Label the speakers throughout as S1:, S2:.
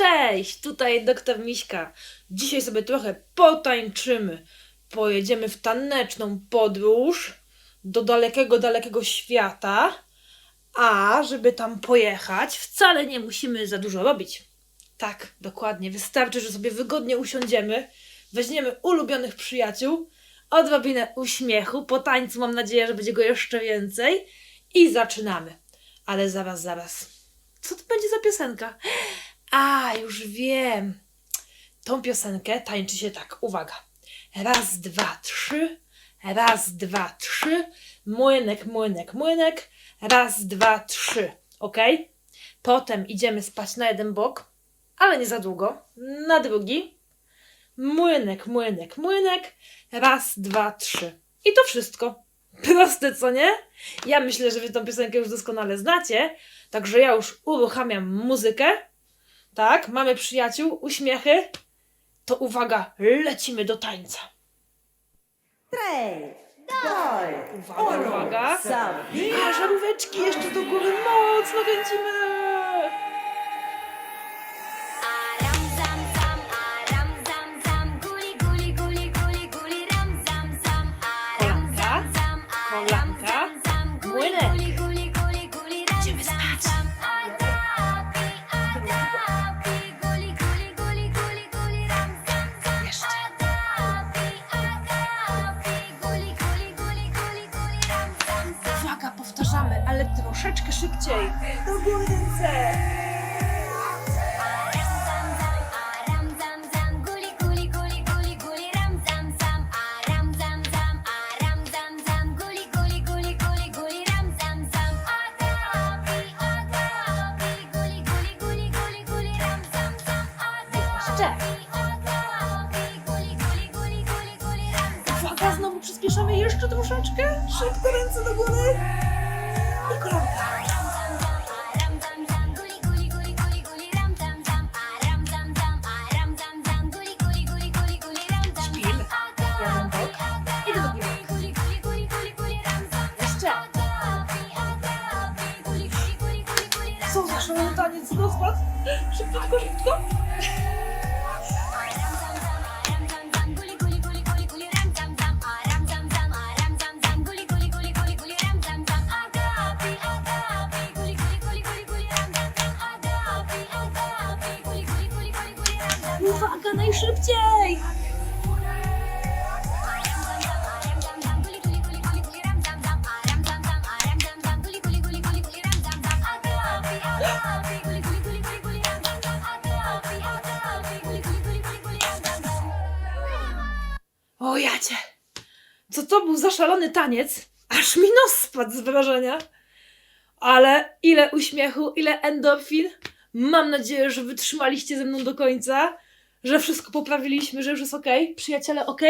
S1: Cześć, tutaj doktor Miśka. Dzisiaj sobie trochę potańczymy. Pojedziemy w taneczną podróż do dalekiego, dalekiego świata. A żeby tam pojechać, wcale nie musimy za dużo robić. Tak, dokładnie. Wystarczy, że sobie wygodnie usiądziemy, weźmiemy ulubionych przyjaciół, odrobinę uśmiechu, po tańcu mam nadzieję, że będzie go jeszcze więcej i zaczynamy. Ale zaraz, zaraz. Co to będzie za piosenka? A, już wiem. Tą piosenkę tańczy się tak. Uwaga. Raz, dwa, trzy. Raz, dwa, trzy. Młynek, młynek, młynek. Raz, dwa, trzy. Ok? Potem idziemy spać na jeden bok, ale nie za długo. Na drugi. Młynek, młynek, młynek. Raz, dwa, trzy. I to wszystko. Proste, co nie? Ja myślę, że wy tą piosenkę już doskonale znacie, także ja już uruchamiam muzykę. Tak, mamy przyjaciół, uśmiechy. To uwaga, lecimy do tańca.
S2: Tre, doi,
S1: Uwaga, uwaga. A żaróweczki jeszcze do góry mocno kręcimy.
S3: Aram zam zam, aram zam zam, guli guli guli guli guli ram zam zam. Aram zam zam, aram zam zam, guli guli guli guli guli guli ram zam
S1: Uwaga, znowu przyspieszamy jeszcze troszeczkę. Szybko ręce do góry. Co za szalony taniec, rozpad. Szybciutko, szybciutko. Uwaga, najszybciej. O jacie! Co to był za szalony taniec? Aż mi nos spadł z wrażenia. Ale ile uśmiechu, ile endorfin. Mam nadzieję, że wytrzymaliście ze mną do końca, że wszystko poprawiliśmy, że już jest ok. Przyjaciele, ok?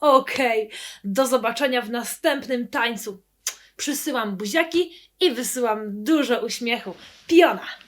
S1: Okej. Do zobaczenia w następnym tańcu. Przysyłam buziaki i wysyłam dużo uśmiechu. Piona!